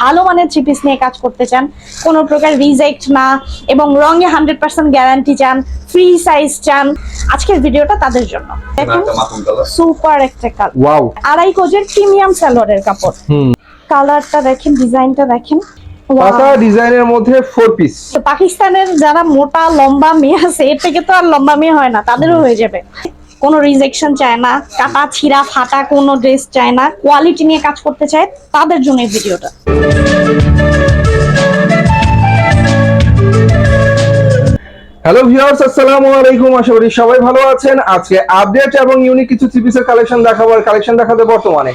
ভালো মানের three piece নিয়ে কাজ করতে চান কোনো প্রকার রিজেক্ট না এবং রঙে হান্ড্রেড পার্সেন্ট গ্যারান্টি চান ফ্রি সাইজ চান আজকের ভিডিওটা তাদের জন্য। দেখুন সুপার একটা কালার আড়াই গজের প্রিমিয়াম সালোয়ারের কাপড়। হুম। কালারটা দেখেন ডিজাইনটা দেখেন! পাতা ডিজাইনের মধ্যে ফোর পিস তো পাকিস্তানের যারা মোটা লম্বা মেয়ে আছে এর থেকে তো আর লম্বা মেয়ে হয় না তাদেরও হয়ে যাবে। কোনো রিজেকশন চায় না কাটা ছিঁড়া ফাটা কোনো ড্রেস চায় না কোয়ালিটি নিয়ে কাজ করতে চায়, তাদের জন্য ভিডিওটা হ্যালো ভিউয়ার্স আসসালামু আলাইকুম, আশা করি সবাই ভালো আছেন। আজকে আপডেট এবং ইউনিক কিছু থ্রি পিসের কালেকশন দেখাবো আর কালেকশন দেখাতে বর্তমানে।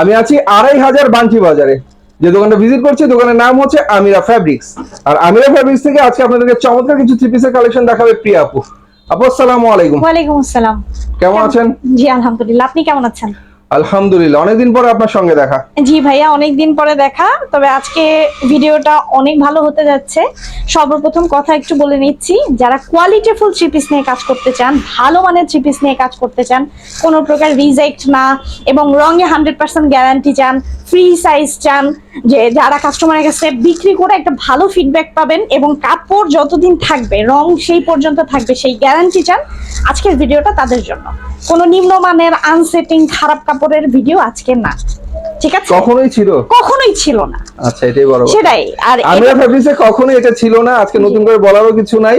আমি আছি আড়াই হাজার বান্টি বাজারে। যে দোকানটা ভিজিট করছি, দোকানের নাম হচ্ছে আমিরা ফ্যাব্রিক্স আর আমিরা ফ্যাব্রিক্স থেকে আজকে আপনাদেরকে চমৎকার কিছু থ্রি পিসের কালেকশন দেখাবে প্রিয়া আপু। আপু আসসালামু আলাইকুম। ওয়া আলাইকুম আসসালাম কেমন? আছেন? জি আলহামদুলিল্লাহ। আপনি কেমন আছেন? আলহামদুলিল্লাহ। অনেকদিন পর আপনার সঙ্গে দেখা। জি ভাইয়া, অনেকদিন পরে দেখা। তবে আজকে ভিডিওটা অনেক ভালো হতে যাচ্ছে। সর্বপ্রথম কথা একটু বলে নিচ্ছি, যারা কোয়ালিটিফুল থ্রি পিস নিয়ে কাজ করতে চান, ভালো মানের থ্রি পিস নিয়ে কাজ করতে চান, কোনো প্রকার রিজেক্ট না এবং রঙে হান্ড্রেড পার্সেন্ট গ্যারান্টি চান ফ্রি সাইজ চান, যে যারা কাস্টমারের কাছে বিক্রি করে একটা ভালো ফিডব্যাক পাবেন এবং কাপড় যতদিন থাকবে রং সেই পর্যন্ত থাকবে, সেই গ্যারান্টি চান আজকের ভিডিওটা তাদের জন্য। কোনো নিম্নমানের আনসেটিং খারাপ কাপড়ের ভিডিও আজকে না। ঠিক আছে? কখনোই ছিল? কখনোই ছিল না। আচ্ছা এটাই বড়। সেটাই আর আমিরা ফ্যাব্রিক্সে কখনোই এটা ছিল না আজকে নতুন করে বলারও কিছু নাই।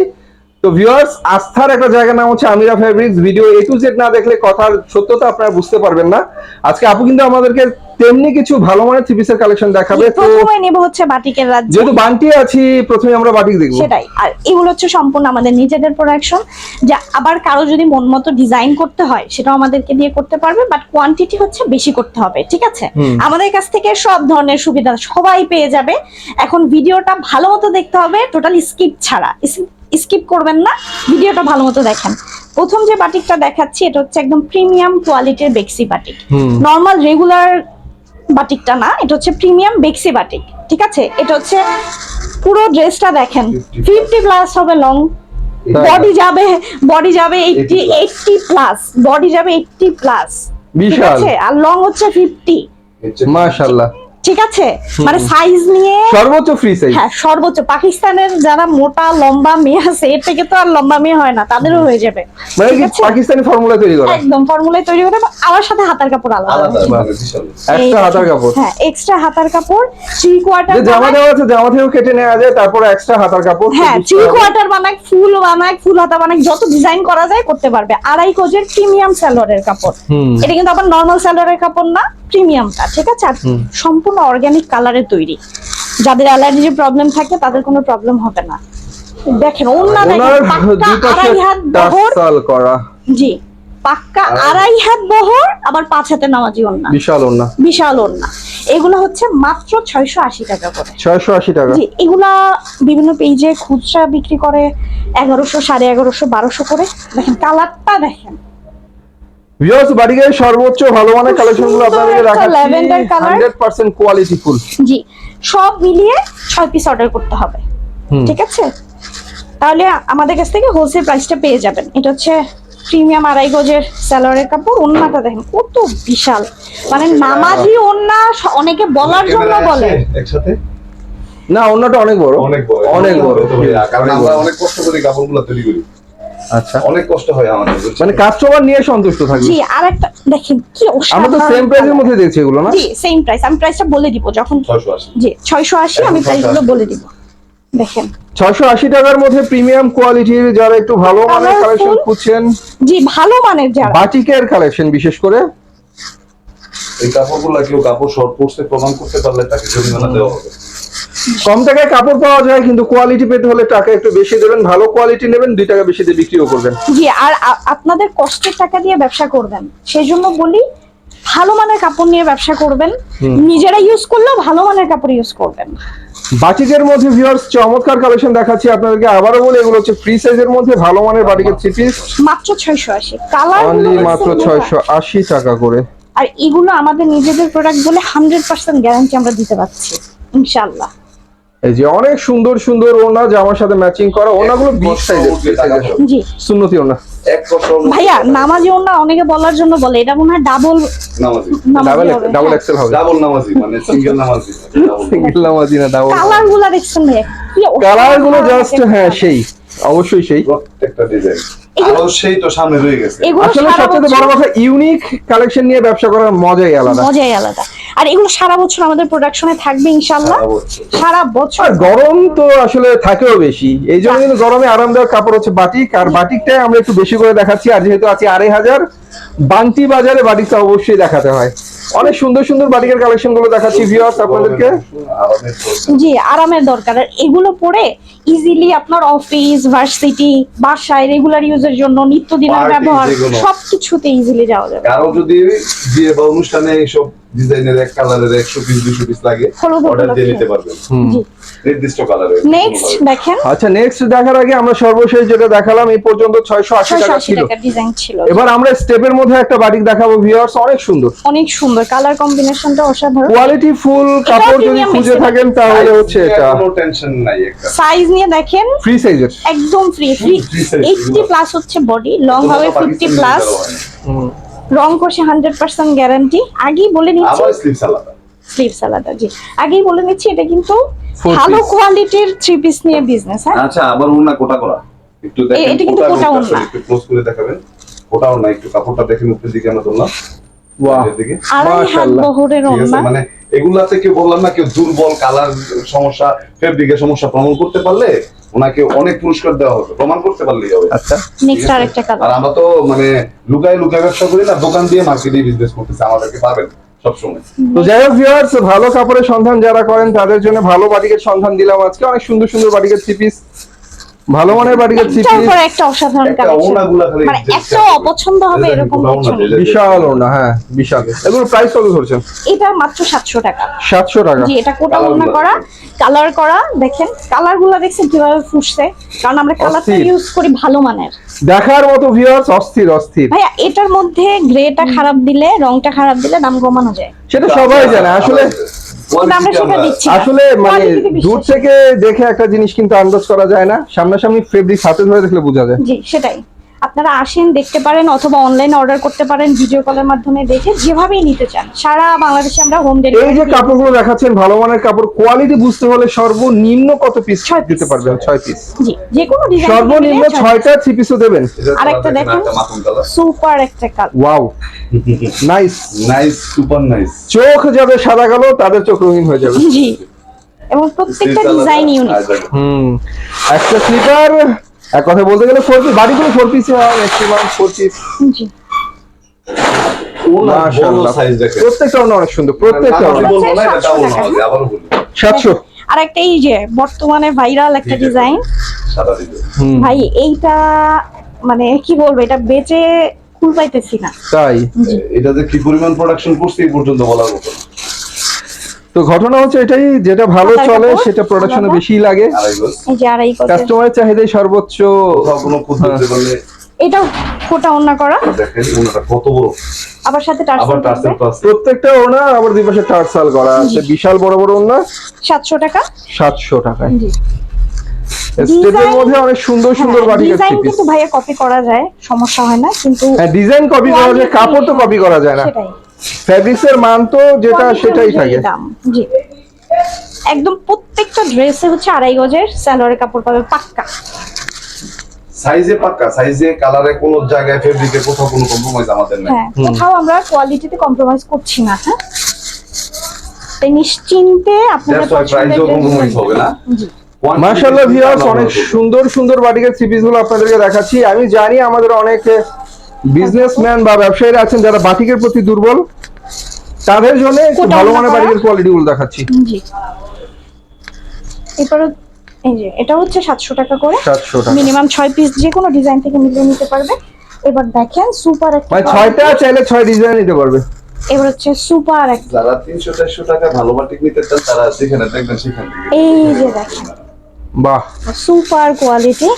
তো ভিউয়ার্স আস্থার একটা জায়গার নাম হচ্ছে Amira fabrics video A to Z না দেখলে কথার সত্যতা আপনারা বুঝতে পারবেন না। আজকে আপু কিন্তু আমাদেরকে তেমনি কিছু ভালো মানের থ্রি পিসের কালেকশন দেখাবে তো প্রথমে নেব হচ্ছে বাটিকের রাজ্য। যেহেতু বান্টি আছি প্রথমে আমরা বাটিক দেখব। সেটাই। আর এগুলো হচ্ছে সম্পূর্ণ আমাদের নিজেদের প্রোডাকশন যা আবার কারও যদি মন মতো ডিজাইন করতে হয় সেটাও আমাদেরকে দিয়ে করতে পারবে বাট কোয়ান্টিটি হচ্ছে বেশি করতে হবে ঠিক আছে? আমাদের কাছ থেকে সব ধরনের সুবিধা সবাই পেয়ে যাবে। এখন ভিডিওটা ভালো মতো দেখতে হবে টোটাল স্কিপ ছাড়া। স্কিপ করবেন না ভিডিওটা ভালো মতো দেখেন। প্রথম যে বাটিকটা দেখাচ্ছি এটা হচ্ছে একদম প্রিমিয়াম কোয়ালিটির বেক্সি বাটিক। নর্মাল রেগুলার বাটিকটা না এটা হচ্ছে প্রিমিয়াম বেক্সি বাটিক ঠিক আছে? এটা হচ্ছে পুরো ড্রেসটা দেখেন ফিফটি প্লাস হবে লং বডি যাবে বডি যাবে এইটি 80 এইটটি প্লাস বডি যাবে এইটটি প্লাস ঠিক বিশাল। আছে? আর লং হচ্ছে ফিফটি মাশাআল্লাহ ঠিক আছে? মানে সাইজ নিয়ে সর্বোচ্চ ফ্রি সাইজ হ্যাঁ সর্বোচ্চ। পাকিস্তানের যারা মোটা লম্বা মেয়ে আছে এর থেকে তো আর লম্বা মেয়ে হয় না তাদেরও হয়ে যাবে। মানে পাকিস্তানি ফর্মুলা তৈরি করা? একদম ফর্মুলায় তৈরি করে আমার সাথে হাতার কাপড় আলাদা। একটা হাতার কাপড়? হ্যাঁ এক্সট্রা হাতার কাপড় থ্রি কোয়ার্টার জামা দেওয়া আছে জামা থেকেও কেটে নেওয়া যায় তারপর এক্সট্রা হাতার কাপড় হ্যাঁ থ্রি। কোয়ার্টার বানাক ফুল বানাক ফুল হাতা বানাক যত ডিজাইন করা যায় করতে পারবে। আড়াই কোজের প্রিমিয়াম সালোয়ারের কাপড়। হুম। এটা কিন্তু আবার নর্মাল সালোয়ারের কাপড় না। প্রিমিয়ামটা ঠিক আছে? আর সম্পূর্ণ অর্গানিক কালারের তৈরি। যাদের অ্যালার্জির প্রবলেম থাকে তাদের কোনো প্রবলেম হবে না। দেখেন ওন্না দেখেন পাক্কা আড়াই হাত বহর করা। জি পাক্কা আড়াই হাত বহর আবার পাঁচ হাতে নামাজি ওন্না বিশাল ওনা বিশাল ওন্না এগুলো হচ্ছে মাত্র ছয়শো আশি টাকা করে। ছয়শো আশি টাকা। জি এগুলা বিভিন্ন পেজে খুচরা বিক্রি করে এগারোশো সাড়ে এগারোশো বারোশো করে। দেখেন কালারটা দেখেন। ভিউয়ার্স বাড়িগাড়ি সর্বোচ্চ ভালো মানের কালেকশনগুলো সুন্দর আপনাদেরকে একটা দেখাচ্ছি। lavender পার্সেন্ট কোয়ালিটি ফুল জি সব মিলিয়ে ছয় পিস অর্ডার করতে হবে। ঠিক আছে? তাহলে আমাদের কাছ থেকে হোলসেল প্রাইসটা পেয়ে যাবেন। এটা হচ্ছে প্রিমিয়াম আড়াই গজের স্যালোয়ারের কাপড় ওন্নাটা দেখেন কত বিশাল। মানে নামাজি ওন্না অনেকে বলার জন্য বলে। একসাথে? না অন্যটা অনেক বড়। অনেক বড়। অনেক বড়। কারণ আমরা অনেক কষ্ট করে কাপড়গুলো তৈরি করি। আচ্ছা। অনেক কষ্ট হয় আমাদের মানে কাস্টমার নিয়ে সন্তুষ্ট থাকবে। জি আর একটা দেখেন কি আমরা তো সেম প্রাইসের মধ্যে দেখছি এগুলো না? জি সেম প্রাইস আমি প্রাইসটা বলে দিব যখন। 680 জি ছয়শো আশি আমি প্রাইসগুলো বলে দিব। দেখেন। ছয়শো আশি টাকার মধ্যে প্রিমিয়াম কোয়ালিটির যারা একটু ভালো মানের। কালেকশন খুঁজছেন জি ভালো মানের যারা। বাটিকের কালেকশন বিশেষ করে। এই কাপড়গুলো কেউ কাপড় শর্ট করতে প্রমাণ করতে পারলে তাকে জরিমানা দেওয়া হবে। কম টাকায় কাপড় পাওয়া যায় কিন্তু কোয়ালিটি পেতে হলে টাকা একটু বেশি দেবেন ভালো কোয়ালিটি নেবেন দুই টাকা বেশি দিয়ে বিক্রিও করবেন। জি আর আপনাদের কষ্টের টাকা দিয়ে ব্যবসা করবেন। সেই জন্য বলি ভালো মানের কাপড় নিয়ে ব্যবসা করবেন। নিজেরা ইউজ করলেও ভালো মানের কাপড় ইউজ করবেন। বাটিকের মধ্যে ভিউয়ার্স চমৎকার কালেকশন দেখাচ্ছি আপনাদেরকে। আবারও বলে এগুলো হচ্ছে ফ্রি সাইজের মধ্যে ভালো মানের বাটিকের থ্রি পিস মাত্র ছয়শো আশি। কালার অনলি মাত্র ছয়শো আশি টাকা করে। আর এগুলো আমাদের নিজেদের প্রোডাক্ট বলে হান্ড্রেড পার্সেন্ট গ্যারান্টি আমরা দিতে পারছি ইনশাল্লাহ এই যে অনেক সুন্দর সুন্দর ওনা জামার সাথে ম্যাচিং করা ওনাগুলো বিগ সাইজের। জি। সুন্নতি ওনা ভাইয়া নামাজি ওনা অনেকে বলার জন্য বলে এটা মনে হয় ডাবল নামাজি। ডাবল ডাবল এক্সেল হবে। ডাবল নামাজি মানে সিঙ্গেল নামাজি। সিঙ্গেল নামাজি না ডাবল কালারগুলা দেখছেন ভাইয়া? কি কালারগুলো জাস্ট হ্যাঁ সেই। অবশ্যই সেই। প্রত্যেকটা ডিজাইন আরও সেই তো সামনে রয়ে গেছে। আসলে সারা সবচেয়ে বড় বছর কথা ইউনিক কালেকশন নিয়ে ব্যবসা করার মজাই আলাদা। মজাই আলাদা। আর এগুলো সারা বছর আমাদের প্রোডাকশনে থাকবে ইনশাল্লাহ সারা বছর। সারা বছর আর গরম তো আসলে থাকেও বেশি। এই জন্য কিন্তু গরমে আরামদায়ক কাপড় হচ্ছে বাটিক। আর বাটিকটাই আমরা একটু বেশি করে দেখাচ্ছি আর যেহেতু আছে আড়াই হাজার বান্তি বাজারে বাটিকটা অবশ্যই দেখাতে হয়। অনেক সুন্দর সুন্দর বাটিকের কালেকশনগুলো দেখাচ্ছি ভিউয়ার্স আপনাদেরকে। জি আরামের দরকার। আর এগুলো পরে ইজিলি আপনার অফিস ভার্সিটি বাসায় রেগুলার ইউজের জন্য নিত্যদিনের ব্যবহার। সবকিছুতে ইজিলি যাওয়া যাবে। কারও যদি বিয়ে বা অনুষ্ঠানে এইসব ডিজাইনের এক কালারের একশো পিস দুশো পিস লাগে অর্ডার দিয়ে নিতে পারবেন। নির্দিষ্ট কালারে নেক্সট দেখেন। আচ্ছা নেক্সট দেখার আগে আমরা সর্বশেষ যেটা দেখালাম এই পর্যন্ত ছয়শো আশি ছয়শো টাকা ছিল। ডিজাইন ছিল। এবার আমরা স্টেপের মধ্যে একটা বাটিক দেখাবো ভিউয়ার্স অনেক সুন্দর। অনেক সুন্দর। কালার কম্বিনেশনটা অসাধারণ। কোয়ালিটি ফুল কাপড় যদি খুঁজে থাকেন তাহলে হচ্ছে এটা। কোনো টেনশন নাই একটা। সাইজ নিয়ে দেখেন। ফ্রি সাইজের একদম free free free size, eighty এগুলো। প্লাস হচ্ছে বডি লং হবে পাকিস্তানি ফিফটি প্লাস কালার না। রং কষে হান্ড্রেড পার্সেন্ট গ্যারান্টি আগেই বলে নিচ্ছি। স্লিভস আলাদা জি। আগেই বলে নিচ্ছি এটা কিন্তু ভালো কোয়ালিটির থ্রি পিস নিয়ে বিজনেস হ্যাঁ? আচ্ছা আবার ওনা কোটা করা। একটু দেখেন এটা কিন্তু কোটা কোটা কোটা ওড়না। একটু ক্লোজ করে দেখাবেন। কোটাও না একটু কাপড়টা দেখেন উপরের দিকে আমরা ধরলাম ওয়াহ উপরের দিকে। আড়াই হাত বহরের আছে মানে এগুলাতে কেউ বললাম না কেউ দুর্বল কালার সমস্যা ফেব্রিকের সমস্যা প্রমাণ করতে পারলে ওনাকে অনেক পুরস্কার দেওয়া হবে প্রমাণ করতে পারলেই হবে। আচ্ছা। নেক্সট আরেকটা আর আমরা তো মানে লুকায় লুকায় ব্যবসা করি না দোকান দিয়ে মার্কেটে বিজনেস করতেছে আমাদেরকে পাবেন সবসময়। তো যাই হোক ভিউয়ার্স ভালো কাপড়ের সন্ধান যারা করেন তাদের জন্য ভালো বাটিকের সন্ধান দিলাম আজকে। অনেক সুন্দর সুন্দর বাটিকের থ্রি পিস ভালো মানের বাটিকের থ্রি একটার পিস পর একটা অসাধারণ কালেকশন মানে হবে। অপছন্দ হবে এরকম বিশাল ওনা হ্যাঁ বিশাল। এগুলো প্রাইস কত ধরছেন? এটা মাত্র সাতশো টাকা। সাতশো টাকা। জি এটা কোটা গুলো। করা কালার করা দেখেন কালারগুলো দেখছেন কীভাবে ফুটছে? কারণ আমরা কালারটা ইউজ করি ভালো মানের। দেখার মতো ভিউয়ার্স অস্থির অস্থির। ভাইয়া এটার মধ্যে গ্রেটা খারাপ দিলে রংটা খারাপ দিলে দাম কমানো যায়। সেটা সবাই জানে আসলে আসলে মানে দূর থেকে দেখে একটা জিনিস কিন্তু আন্দাজ করা যায় না। সামনাসামনি ফেব্রিক হাতে ধরে দেখলে বোঝা যায়। জি সেটাই। আপনারা আসেন দেখতে পারেন অথবা অনলাইনে অর্ডার করতে পারেন ভিডিও কলের মাধ্যমে দেখে যেভাবেই নিতে চান। সারা বাংলাদেশে আমরা হোম ডেলিভারি এই যে কাপড়গুলো দেখাচ্ছেন ভালো মানের কাপড় কোয়ালিটি বুঝতে হলে সর্বনিম্ন কত পিস ছয় দিতে পারবেন? ছয় পিস জি যে কোনো ডিজাইন সর্বনিম্ন ছয়টা থ্রি পিসও দেবেন। আরেকটা দেখেন সুপার একটা colour wow nice nice super nice চোখ যাবে সাদা কালো তাদের চোখ রঙিন হয়ে যাবে। জি এবং প্রত্যেকটা ডিজাইন ইউনিক হুম একটা স্লিপার এক কথা বলতে গেলে ফোর পিস বাড়িগুলো ফোর পিস হয় ম্যাক্সিমাম ফোর পিস প্রত্যেকটা অনেক সুন্দর প্রত্যেকটা সাতশো আর একটা এই যে বর্তমানে ভাইরাল একটা ডিজাইন সাদা ভাই এইটা মানে কি বলব এটা বেচে কুল পাইতেছি না। তাই? এটা যে কি পরিমাণ প্রোডাকশন করছে এই পর্যন্ত বলার মতো। তো ঘটনা হচ্ছে এটাই যেটা ভালো চলে সেটা প্রোডাকশনে বেশি লাগে। কাস্টমারের চাহিদাই সর্বোচ্চ। এটাও ফোটা অন্য করা। দেখেন ওনাটা কত বড়। আবার সাথে টার্সেল টার্সেল প্রত্যেকটা ওনা আবার দুই পাশে টার্সাল করা আছে। বিশাল বড় বড় ওনা সাতশো টাকা। সাতশো টাকায়। জি। স্টেপের মধ্যে অনেক সুন্দর সুন্দর বাড়ি ডিজাইন কিন্তু ভাইয়া কপি করা যায় সমস্যা হয় না কিন্তু হ্যাঁ ডিজাইন কপি করা যায় কাপড় তো কপি করা যায় না। সেটাই। ফ্যাব্রিক্স এর মান তো যেটা সেটাই থাকে। দাম জি। একদম প্রত্যেকটা ড্রেসে হচ্ছে আড়াই গজের স্যালোয়ারের কাপড় পাবে পাক্কা। সাইজে পাক্কা সাইজে কালারে কোন জায়গায় ফেব্রিকে কোথাও কোনো কম্প্রোমাইজ আমাদের নাই। হ্যাঁ কোথাও আমরা কোয়ালিটিতে কম্প্রোমাইজ করছি না হ্যাঁ? তাই নিশ্চিন্তে আপনারা প্রাইসও কম্প্রোমাইজ হবে না? জি। মাশাআল্লাহ ভিউয়ার্স অনেক সুন্দর সুন্দর বাটিকের থ্রি পিসগুলো আপনাদেরকে দেখাচ্ছি। আমি জানি আমাদের অনেক বিজনেসম্যান বা ব্যবসায়ীরা আছেন যারা বাটিকের প্রতি দুর্বল তাদের জন্য একটু ভালো মানের করা। বাটিকের কোয়ালিটি গুলো দেখাচ্ছি। জি। এরপরে এই যে এটা হচ্ছে সাতশো টাকা করে। সাতশো টাকা। মিনিমাম ছয় পিস যে কোনো ডিজাইন থেকে মিলিয়ে নিতে পারবে। এবার দেখেন সুপার একটা মানে ছয়টা চাইলে ছয় ডিজাইন নিতে পারবে। এবার হচ্ছে সুপার একটা। যারা তিনশো চারশো টাকা ভালো বাটিক নিতে চান তারা যেখানে দেখবেন সেখান এই যে দেখেন। বাহ। সুপার কোয়ালিটি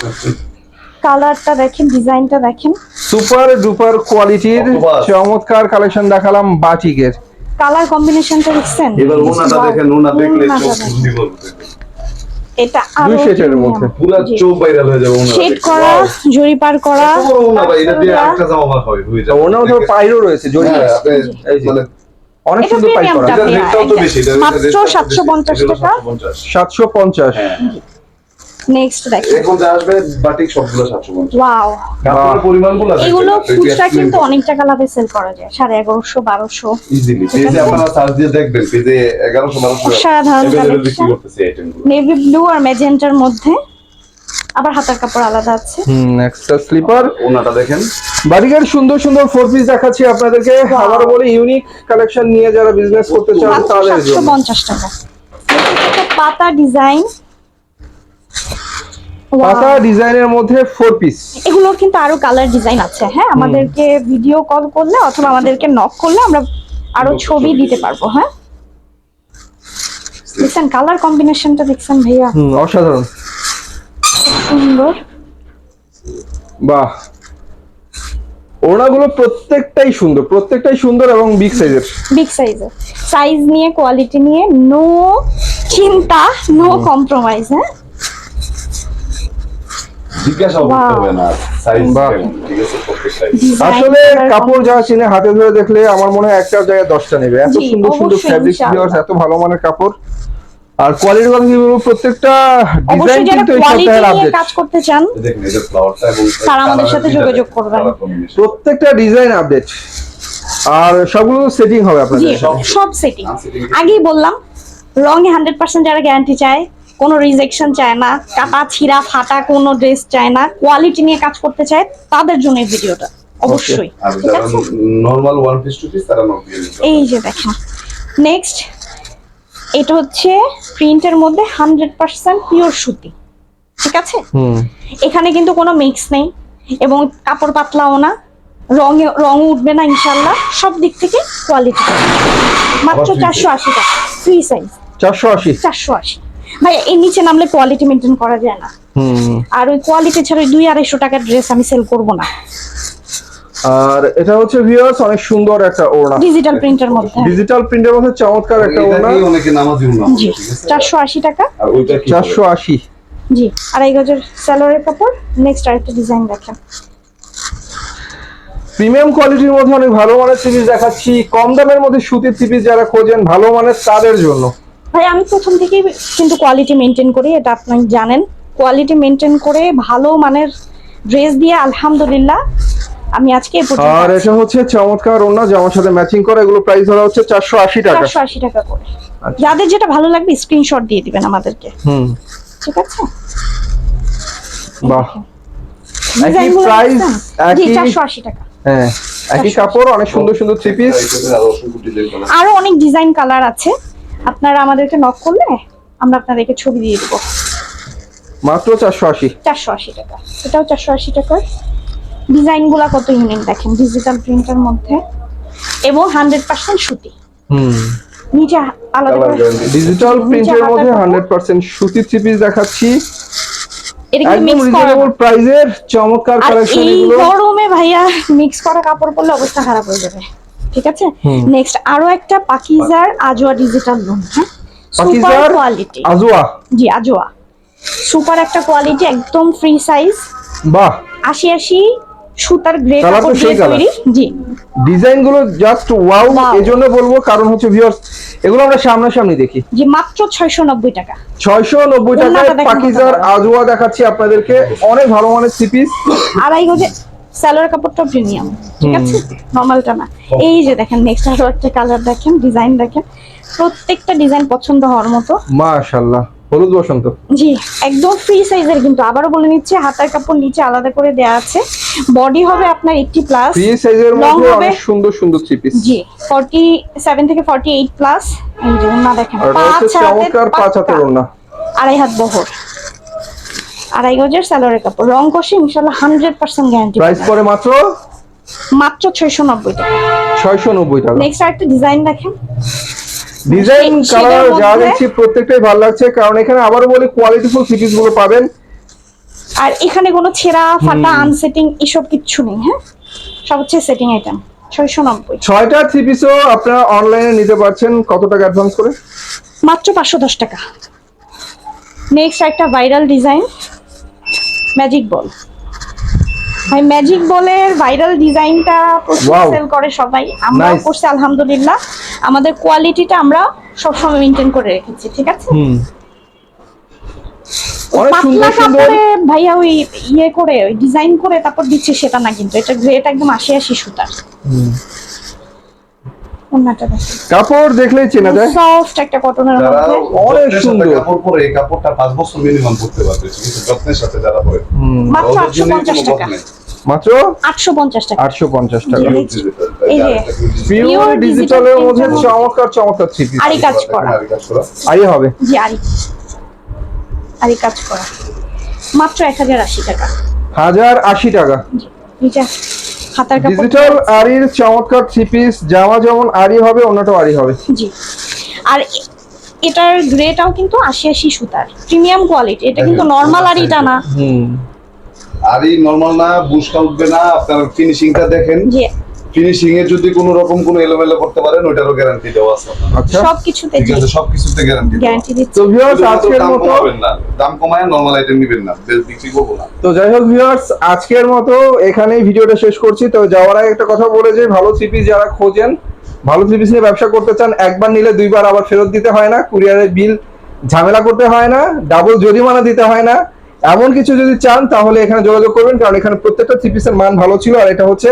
কালারটা দেখেন ডিজাইনটা দেখেন সুপার ডুপার কোয়ালিটির চমৎকার কালেকশন দেখালাম বাটিকের কালার কম্বিনেশনটা দেখছেন এবার ওনাটা দেখেন ওনা দেখলে চোখ। এটা আরও দুই শেডের মধ্যে। পুরা চোখ ভাইরাল হয়ে যাবে ওনারা শেড করা! জরি পার করা ওনা ভাই, এটা দিয়ে জামা হয়ে যাবে। ওনার মধ্যে পাইরও রয়েছে জড়ি হ্যাঁ, এই মানে অনেক সুন্দর পাই করা টা। এটার রেটটাও তো বেশি, এটা- মাত্র 750 বেশি, এটা হলো টাকা। 750 সাতশো পঞ্চাশ হ্যাঁ। নেক্সট দেখেন এখন যা আসবে বাটিক সবগুলো 750 ওয়াও কাপড়ের পরিমাণগুলো এগুলো খুচরা কিন্তু অনেক টাকা লাভে সেল করা যায় সাড়ে এগারোশো বারোশো। ইজিলি পেজে আপনারা সার্চ দিয়ে দেখবেন পেজে 1100 1200 অসাধারণ available বিক্রি collection। করতেছে এই আইটেমগুলো নেভি ব্লু আর ম্যাজেন্টার মধ্যে। আবার হাতার কাপড় আলাদা আছে। হুম নেক্সট স্লিপার ওনাটা দেখেন। বাড়িঘর সুন্দর সুন্দর ফোর পিস দেখাচ্ছি আপনাদেরকে। আবার বলি ইউনিক কালেকশন নিয়ে যারা বিজনেস করতে চান তাদের জন্য। পঞ্চাশ টাকা। পাতা ডিজাইন পাতা ডিজাইনের মধ্যে ফোর পিস এগুলোর কিন্তু আরও কালার ডিজাইন আছে। হ্যাঁ আমাদেরকে ভিডিও কল করলে অথবা আমাদেরকে নক করলে আমরা আরও ছবি দিতে পারব হ্যাঁ? দেখছেন কালার কম্বিনেশনটা দেখছেন ভাইয়া? হুম অসাধারণ। সুন্দর। বাহ। ওড়নাগুলো প্রত্যেকটাই সুন্দর প্রত্যেকটাই সুন্দর এবং বিগ সাইজের বিগ সাইজের সাইজ নিয়ে কোয়ালিটি নিয়ে নো চিন্তা নো কম্প্রোমাইজ হ্যাঁ? জিজ্ঞাসা করতে হবে না সাইজ ঠিক আছে প্রত্যেক সাইজ Design, আসলে কাপড় যা চিনে হাতে ধরে দেখলে আমার মনে হয় একটা জায়গায় দশটা নেবে। এত সুন্দর সুন্দর ফ্যাব্রিক এত ভালো মানের কাপড়। আর কোয়ালিটির কথা কি বলব প্রত্যেকটা ডিজাইন কিন্তু এই কোয়ালিটি সপ্তাহের আপডেট কাজ করতে চান দেখেন এই যে ফ্লাওয়ারটা এবং তারা আমাদের সাথে যোগাযোগ করবেন। প্রত্যেকটা ডিজাইন আপডেট আর সবগুলো সেটিং হবে আপনাদের। সব সেটিং আগেই বললাম রং এ হান্ড্রেড পার্সেন্ট যারা গ্যারান্টি চায় কোনো রিজেকশন চায় না কাটা ছিঁড়া ফাটা কোনো ড্রেস চায় না কোয়ালিটি নিয়ে কাজ করতে চায় তাদের জন্য এই ভিডিওটা অবশ্যই। ঠিক আছে? Normal one piece two piece তারা এই যে দেখেন। নেক্সট এটা হচ্ছে প্রিন্টের মধ্যে হান্ড্রেড পার্সেন্ট পিওর সুতি। ঠিক আছে? হুম। এখানে কিন্তু কোনো মিক্স নেই এবং কাপড় পাতলাও না রঙে রং উঠবে না ইনশাল্লাহ সব দিক থেকে কোয়ালিটি মাত্র চারশো আশি টাকা। ফ্রি সাইজ চারশো আশি। চারশো আশি। ভাই এর নিচে নামলে কোয়ালিটি মেনটেন করা যায় না। হুম। আর ওই কোয়ালিটি ছাড়া দুই আড়াইশো টাকার ড্রেস আমি সেল করব না। আর এটা হচ্ছে ভিউয়ার্স অনেক সুন্দর একটা ওড়না। ডিজিটাল প্রিন্টের মধ্যে ডিজিটাল প্রিন্টের মধ্যে চমৎকার একটা ওড়না। অনেকে নামাজি চারশো আশি টাকা। আর ওইটা কি চারশো আশি। জি আড়াই গজের স্যালোয়ারের কাপড়। নেক্সট আরেকটা ডিজাইন দেখেন। প্রিমিয়াম কোয়ালিটির মধ্যে অনেক ভালো মানের সিরিজ দেখাচ্ছি। কম দামের মধ্যে সুতির সিরিজ যারা খোঁজেন ভালো মানের তাদের জন্য। ভাই আমি প্রথম থেকেই কিন্তু কোয়ালিটি মেনটেন করি এটা আপনি জানেন। কোয়ালিটি মেনটেন করে ভালো মানের ড্রেস দিয়ে আলহামদুলিল্লাহ আমি আজকে আর এটা হচ্ছে চমৎকার ওড়না জামার সাথে ম্যাচিং করা এগুলো প্রাইস ধরা হচ্ছে চারশো আশি টাকা। চারশো আশি টাকা করে। আচ্ছা। যাদের যেটা ভালো লাগবে স্ক্রিনশট দিয়ে দিবেন আমাদেরকে। হুম। ঠিক আছে? বাহ। একই প্রাইস একই চারশো আশি টাকা। হ্যাঁ একই কাপড় অনেক সুন্দর সুন্দর থ্রি পিস আরও অনেক ডিজাইন কালার আছে। আপনারা আমাদেরকে নক করলে আমরা আপনাদেরকে ছবি দিয়ে দেবো। মাত্র চারশো আশি। চারশো আশি টাকা। এটাও চারশো আশি টাকা ডিজাইনগুলা কত ইউনিক দেখেন ডিজিটাল প্রিন্টের মধ্যে। এবং হান্ড্রেড পার্সেন্ট সুতি। হুম। নিচে আলাদা ডিজিটাল প্রিন্টের মধ্যে কাপড়। হান্ড্রেড পার্সেন্ট সুতির থ্রি পিস দেখাচ্ছি। একদম রিজনেবল চমৎকার কালেকশন এগুলো। গরমে ভাইয়া মিক্স করা কাপড় পরলে অবস্থা খারাপ হয়ে যাবে। ঠিক আছে। নেক্সট আরও একটা পাকিজার আজোয়া ডিজিটাল লোন হ্যাঁ? সুপার কোয়ালিটি আজোয়া? জি আজোয়া। সুপার একটা কোয়ালিটি একদম ফ্রি সাইজ বাহ। আশি আশি সুতার গ্রে Colour কাপড় দিয়ে তৈরি। জি। ডিজাইনগুলো জাস্ট ওয়াও বলব কারণ হচ্ছে ভিউয়ার্স এগুলো আমরা সামনাসামনি দেখি। জি মাত্র ছয়শো নব্বই টাকা। ছয়শো নব্বই ওড়নাটা টাকায় পাকিজার আজোয়া দেখাচ্ছি আপনাদেরকে। অনেক ভালো মানের থ্রি পিস আড়াই গজে স্যালোয়ার কাপড়টা প্রিমিয়াম ঠিক আছে? নর্মালটা না। এই যে দেখেন নেক্সট আরও একটা কালার দেখেন ডিজাইন দেখেন। প্রত্যেকটা ডিজাইন পছন্দ হওয়ার মতো। মাশাল্লাহ হলুদ বসন্ত। জি একদম ফ্রি সাইজের কিন্তু। আবারও বলে নিচ্ছে হাতার কাপড় নিচে আলাদা করে দেওয়া আছে। বডি হবে আপনার এইটটি প্লাস থ্রি সাইজের মধ্যে। অনেক সুন্দর সুন্দর থ্রি পিস জি ফর্টি সেভেন থেকে ফর্টি এইট প্লাস এই যে ওনা দেখেন পাঁচ চমৎকার পাঁচ পাক্কা। ওড়না। আড়াই হাত বহর। আড়াই গজের স্যালোয়ারের কাপড়। রং কষে ইনশাল্লাহ হান্ড্রেড পার্সেন্ট গ্যারান্টি প্রাইস পরে মাত্র? মাত্র ছয়শো নব্বই টাকা। ছয়শো নব্বই টাকা। নেক্সট আরেকটা ডিজাইন দেখেন। ডিজাইন কালার যা দেখছি প্রত্যেকটাই ভালো লাগছে কারণ এখানে আবারও বলি কোয়ালিটিফুল পিসগুলো পাবেন। আর এখানে কোনো ছেঁড়া ফাটা আনসেটিং এসব কিচ্ছু নেই হ্যাঁ? সব হচ্ছে সেটিং আইটেম ছয়শো নব্বই। ছয়টা থ্রি পিসও আপনারা অনলাইনে নিতে পারছেন। কত টাকা অ্যাডভান্স করে? মাত্র পাঁচশো দশ টাকা। নেক্সট একটা ভাইরাল ডিজাইন ম্যাজিক বল ভাই ম্যাজিক বলের ভাইরাল ডিজাইনটা প্রচুর সেল করে সবাই। আমরা করছি আলহামদুলিল্লাহ। আমাদের কোয়ালিটিটা আমরা সবসময় মেনটেন করে রেখেছি ঠিক আছে? হুম। পাতলা কাপড়ে ভাইয়া ওই ইয়ে করে ওই ডিজাইন করে তারপর দিচ্ছে সেটা না কিন্তু এটা গ্রেট একদম আশি আশি সুতার। দেখেন কাপড় দেখলেই চেনা যায়। সফট একটা কটনের মধ্যে। অনেক সুন্দর। কাপড় পরে এই কাপড়টা পাঁচ বছর মিনিমাম পরতে পারবে কিন্তু যত্নের সাথে যারা পরে। মাত্র ওদের আটশো জন্য পঞ্চাশ কোনো টাকা। মাত্র? আটশো পঞ্চাশ টাকা। আটশো পঞ্চাশ টাকা। এই যে, পিওর ডিজিটালের মধ্যে চমৎকার চমৎকার থ্রি পিস আরি কাজ করা। আরি আই হবে? জি আরি আরি কাজ করা। মাত্র এক হাজার আশি টাকা। হাজার আশি টাকা। জি নিচে হাতার কাপড় ডিজিটাল আরির চমৎকার থ্রি পিস জামা যেমন আরি হবে অন্যটাও আরি হবে। জি। আর এটার গ্রেটাও কিন্তু আশি আশি সুতার। প্রিমিয়াম কোয়ালিটি এটা কিন্তু হ্যাঁ, নর্মাল আরিটা না। হুম আরি নর্মাল না বুশকা উঠবে না আপনার ফিনিশিংটা দেখেন। যে ফিনিশিং এ যদি কোনো রকম কোনো এলোমেলো করতে পারেন ওইটারও গ্যারান্টি দেওয়া আছে আচ্ছা। সবকিছুতে ঠিক আছে সবকিছুতে গ্যারান্টি গ্যারান্টি দিচ্ছে। তো ভিউয়ার্স আজকের মতো না। দাম কমায় নরমাল আইটেম নেবেন না বেশ বিক্রি করব না। তো যাই হোক ভিউয়ার্স আজকের মতো এখানেই ভিডিওটা শেষ করছি। তো যাওয়ার আগে একটা কথা বলে যে ভালো পিস যারা খোঁজেন ভালো থ্রি পিস নিয়ে ব্যবসা করতে চান একবার নিলে দুইবার আবার ফেরত দিতে হয় না কুরিয়ারের বিল ঝামেলা করতে হয় না ডাবল জরিমানা দিতে হয় না। এমন কিছু যদি চান তাহলে এখানে যোগাযোগ করবেন কারণ এখানে প্রত্যেকটা থ্রি পিসের মান ভালো ছিল আর এটা হচ্ছে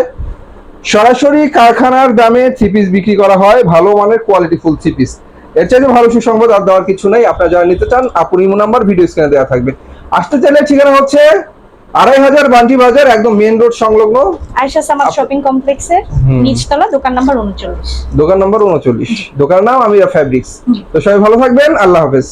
সরাসরি কারখানার দামে থ্রি পিস বিক্রি করা হয় ভালো মানের কোয়ালিটি ফুল থ্রি পিস এর চাইতে ভালো সুসংবাদ আর দেওয়ার কিছু নেই আপনারা যারা নিতে চান আপুর ইমো নাম্বার ভিডিও স্ক্রিনে দেওয়া থাকবে। আসতে চাইলে ঠিকানা হচ্ছে আড়াই হাজার বান্টি বাজার একদম মেন রোড সংলগ্ন। আয়শা সামাদ শপিং কমপ্লেক্সের। নিচতলা দোকান নাম্বার উনচল্লিশ। দোকান নম্বর উনচল্লিশ। দোকানের নাম আমিরা ফ্যাব্রিক্স তো সবাই ভালো থাকবেন আল্লাহ হাফেজ।